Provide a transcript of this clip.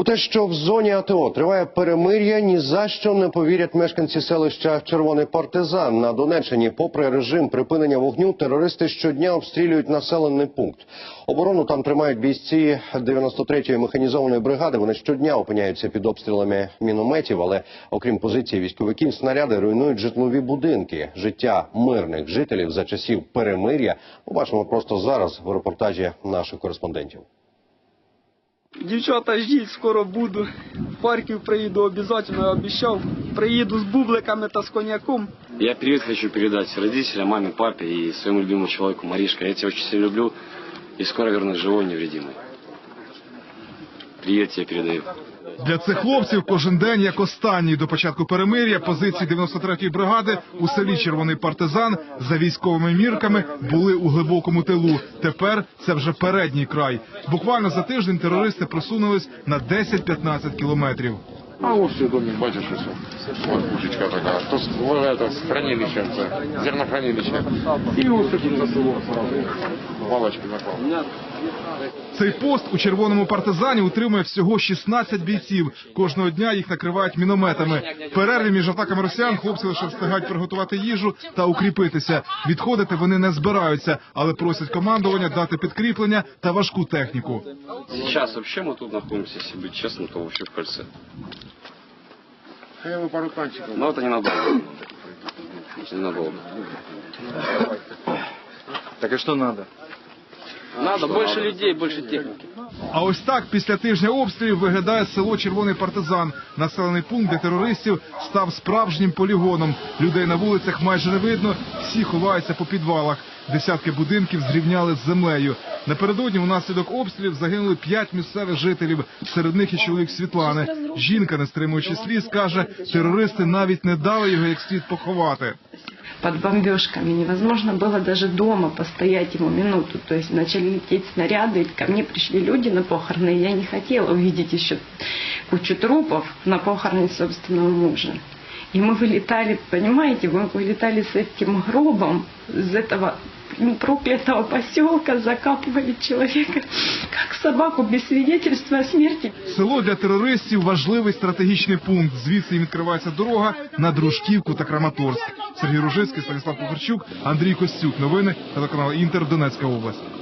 У те, що в зоні АТО триває перемир'я, ні за що не повірять мешканці селища Червоний партизан на Донеччині. Попри режим припинення вогню, терористи щодня обстрілюють населений пункт. Оборону там тримають бійці 93-ї механізованої бригади. Вони щодня опиняються під обстрілами мінометів, але окрім позицій військовиків, снаряди руйнують житлові будинки. Життя мирних жителів за часів перемир'я побачимо просто зараз в репортажі наших кореспондентів. Дівчата, ждіть, скоро буду. В Харків приїду обов'язково, я обіцяв. Приїду з бубликами та з коньяком. Я привет хочу передать родителям, маме, папе и своему любимому человеку Маришка. Я тебя очень сильно люблю и скоро вернусь живой и невредимый. Привет тебе передаю. Для цих хлопців кожен день як останній до початку перемир'я позиції 93-ї бригади у селі Червоний партизан за військовими мірками були у глибокому тилу. Тепер це вже передній край. Буквально за тиждень терористи просунулись на 10-15 кілометрів. А ось цей домик, бачиш, ось. Ось така. То это, з хранилищем, це, зернохранилище. І ось тут за село сразу. Палочки. Цей пост у червоному партизані утримує всього 16 бійців. Кожного дня їх накривають мінометами. В перерві між атаками росіян хлопці лише встигають приготувати їжу та укріпитися. Відходити вони не збираються, але просять командування дати підкріплення та важку техніку. Сейчас вообще мы тут находимся, если быть честным, то вообще в кольце. Я би пару танчиків. Но это ненадолго. Ненадолго. Так а что надо? Надо більше людей, більше техніки. А ось так після тижня обстрілів виглядає село Червоний партизан, населений пункт, де терористів став справжнім полігоном. Людей на вулицях майже не видно, всі ховаються по підвалах. Десятки будинків зрівняли з землею. Напередодні внаслідок обстрілів загинули п'ять місцевих жителів. Серед них і чоловік Світлани. Жінка, не стримуючи сліз, каже, терористи навіть не дали його як слід поховати. Под бомбежками. Невозможно было даже дома постоять ему минуту. То есть начали лететь снаряды, ко мне пришли люди на похороны, и я не хотела увидеть еще кучу трупов на похороне собственного мужа. И мы вылетали, понимаете, мы вылетали с этим гробом из этого проклятого поселка, закапывали человека, как собаку без свидетельства о смерти. Село для терористів важливий стратегічний пункт. Звідси їм відкривається дорога на Дружківку та Краматорськ. Сергій Ружицький, Станіслав Кухарчук, Андрій Костюк. Новини телеканал Інтер, Донецька область.